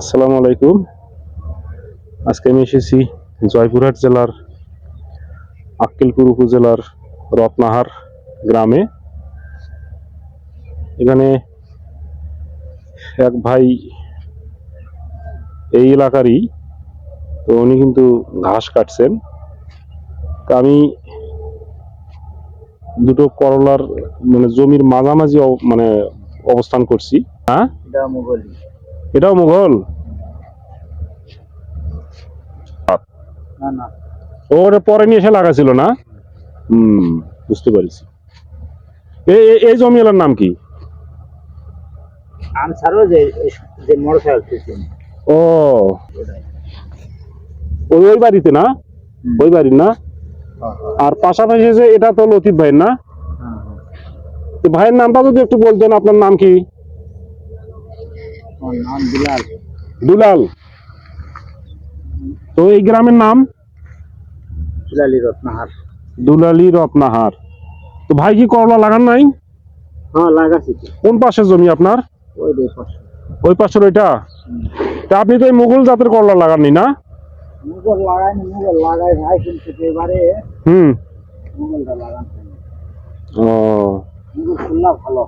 আসসালামু আলাইকুম। আজকে আমি এসেছি জয়পুরহাট জেলার আক্কেলপুর উপজেলার রত্নাহার গ্রামে। এখানে এক ভাই এই এলাকারই, তো উনি কিন্তু ঘাস কাটছেন। তা আমি দুটো করলার মানে জমির মাঝামাঝি মানে অবস্থান করছি। হ্যাঁ? এটাও মুঘল? না না। ও ওটা পরে নিয়ে এসে লাগাছিল না? হুম বুঝতে পারছি। এই জমিওয়ালার নাম কি? ও। ওই ওই বাড়িতে না? ওই বাড়ির না? আর পাশাপাশি যে এটা তো লতিফ ভাইয়ের না? ভাইয়ের নামটা যদি একটু বলতেন আপনার নাম কি? দুলাল তো এই গ্রামের নাম? বিলালি রত্নাহার। দুলালি রত্নাহার। তো ভাই কি করলা লাগান নাই? হ্যাঁ লাগাছি কোন পাশে জমি আপনার? ওই দুই পাশে। ওই পাশের ওইটা? তা আপনি তো এই মুঘল জাতের করলা লাগাননি না? মুগল লাগাইনি মুগল লাগাই ভাই কিন্তু এবারে হুম। মুগলটা লাগান। ও। খুলনা ভালো।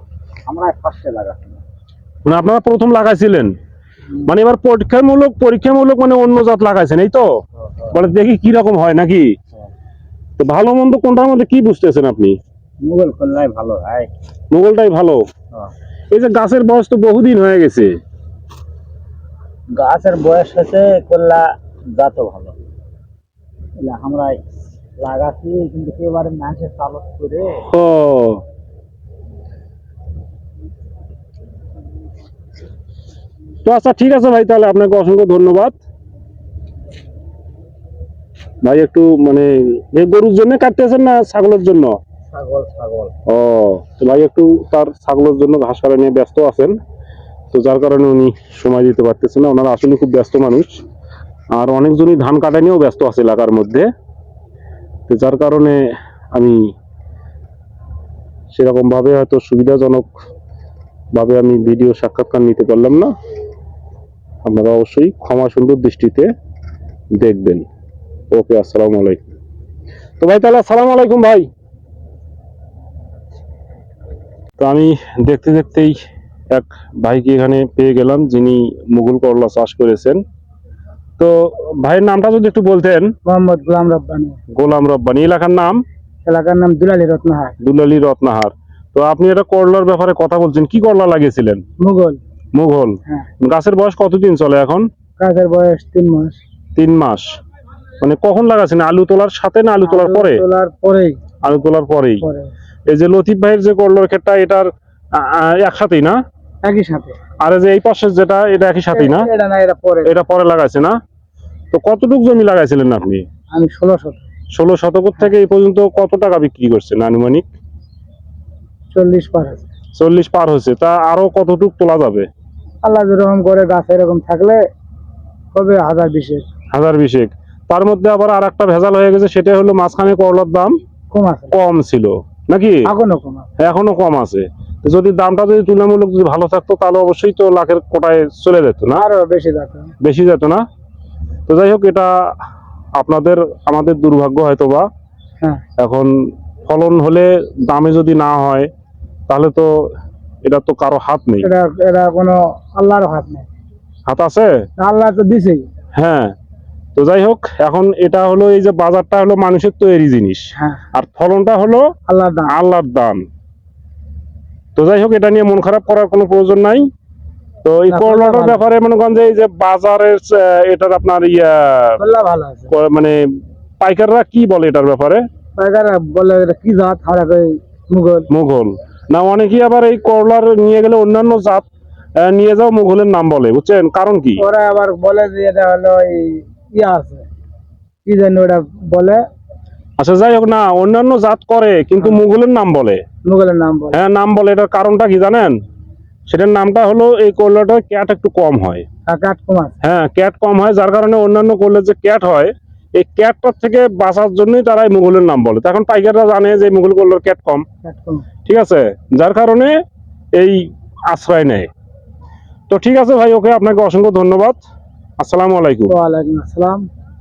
আমরা ফার্স্টে লাগাচ্ছি। মানে আপনারা প্রথম লাগাইছিলেন। মানে এবার পরীক্ষামূলক পরীক্ষামূলক মানে অন্য জাত লাগাইছেন এই তো? বলে দেখি কি রকম হয় নাকি? তো ভালো মন্দ কোনটার মধ্যে কি বুঝতেছেন আপনি? মুগল ভালো ভাই মোগলটাই ভালো। এই যে গাছের বয়স তো বহুদিন হয়ে গেছে। গাছের বয়স হয়েছে করলা জাতও ভালো। আমরা লাগাচ্ছি কিন্তু এবারে মানুষের চালক করে। ও। তো আচ্ছা ঠিক আছে ভাই তাহলে আপনাকে অসংখ্য ধন্যবাদ। ভাই একটু মানে গরুর জন্য কাটতেছেন না ছাগলের জন্য? ও ভাই একটু তার ছাগলের জন্য ঘাস কাটা নিয়ে ব্যস্ত আছেন। তো যার কারণে উনি সময় দিতে পারতেছেন না। ওনারা আসলে খুব ব্যস্ত মানুষ। আর অনেকজনই ধান কাটা নিয়েও ব্যস্ত আছে এলাকার মধ্যে। তো যার কারণে আমি সেরকমভাবে হয়তো সুবিধাজনকভাবে আমি ভিডিও সাক্ষাৎকার নিতে পারলাম না। আপনারা অবশ্যই ক্ষমা সুন্দর দৃষ্টিতে দেখবেন। ওকে আসসালামু আলাইকুম। তো ভাই তাহলে আসসালামু আলাইকুম ভাই। তো আমি দেখতে দেখতেই এক ভাইকে এখানে পেয়ে গেলাম যিনি মুঘল করলা চাষ করেছেন। তো ভাইয়ের নামটা যদি একটু বলতেন। মোহাম্মদ গোলাম রব্বানি। গোলাম রব্বানি এলাকার নাম? এলাকার নাম দুলালি রত্নহার। দুলালি রত্নাহার। তো আপনি এটা করলার ব্যাপারে কথা বলছেন কি করলা লাগিয়েছিলেন? মুঘল। মুঘল। হ্যাঁ। গাছের বয়স কতদিন চলে এখন? গাছের বয়স তিন মাস। তিন মাস। মানে কখন লাগাচ্ছেন আলু তোলার সাথে না আলু তোলার পরে? তোলার পরেই। আলু তোলার পরেই। এই যে লতিফ ভাইয়ের যে করলার ক্ষেতটা এটার একসাথেই না? একই সাথে। আর যে এই পাশের যেটা এটা একই সাথেই না? এটা না এটা পরে। এটা পরে লাগাইছে না? তো কতটুকু জমি লাগাইছিলেন আপনি? আমি ষোলো শত ষোলো শতক থেকে এই পর্যন্ত কত টাকা বিক্রি করছেন আনুমানিক? চল্লিশ পার চল্লিশ পার হয়েছে। তা আরও কতটুক তোলা যাবে? আল্লাহ যেরকম করে গাছ এরকম থাকলে হবে হাজার বিশেষ হাজার বিশেক। তার মধ্যে আবার আর একটা ভেজাল হয়ে গেছে সেটা হলো মাঝখানে করলার দাম কম আছে। কম ছিল। নাকি? এখনও কম আছে। এখনও কম আছে। যদি দামটা যদি তুলনামূলক যদি ভালো থাকতো তাহলে অবশ্যই তো লাখের কোটায় চলে যেত না? আরও বেশি যাচ্ছে বেশি যেত না? তো যাই হোক এটা আপনাদের আমাদের দুর্ভাগ্য হয়তো বা হ্যাঁ। এখন ফলন হলে দামে যদি না হয় তাহলে তো এটা তো কারও হাত নেই। এটা এটা কোনো আল্লাহর হাত নেই। হাত আছে? আল্লাহ তো দিছেই। হ্যাঁ। তো যাই হোক এখন এটা হলো এই যে বাজারটা হলো মানুষের তৈরি জিনিস। হ্যাঁ। আর ফলনটা হলো আল্লাহর দান। আল্লাহর দান। তো যাই হোক এটা নিয়ে মন খারাপ করার কোনো প্রয়োজন নাই। তো এই করলাটার ব্যাপারে মনে করেন যে এই যে বাজারের এটার আপনার ইয়া ভালো মানে পাইকাররা কি বলে এটার ব্যাপারে? পাইকাররা বলে এটা কি জাত মুঘল। মুঘল। না অনেকেই আবার এই করলার নিয়ে গেলে অন্যান্য জাত নিয়ে যাও মুঘলের নাম বলে বুঝছেন? কারণ কি? ওরা আবার বলে যে এটা হলো এই ইয়া আছে। কি জানি ওটা বলে? আচ্ছা যাই হোক না অন্যান্য জাত করে কিন্তু মুঘলের নাম বলে। মুঘলের নাম বলে। হ্যাঁ নাম বলে এটার কারণটা কি জানেন? সেটার নামটা হলো এই করলাটার ক্যাট একটু কম হয়। আর কাঠ কম হ্যাঁ ক্যাট কম হয় যার কারণে অন্যান্য করলে যে ক্যাট হয় এই ক্যাটটার থেকে বাঁচার জন্যই তারা এই মুঘলের নাম বলে। তো এখন পাইকাররা জানে যে মুঘল করলোর ক্যাট কম। কম। ঠিক আছে? যার কারণে এই আশ্রয় নেয়। তো ঠিক আছে ভাই ওকে আপনাকে অসংখ্য ধন্যবাদ। আসসালামু আলাইকুম। ওয়ালাইকুম আসসালাম।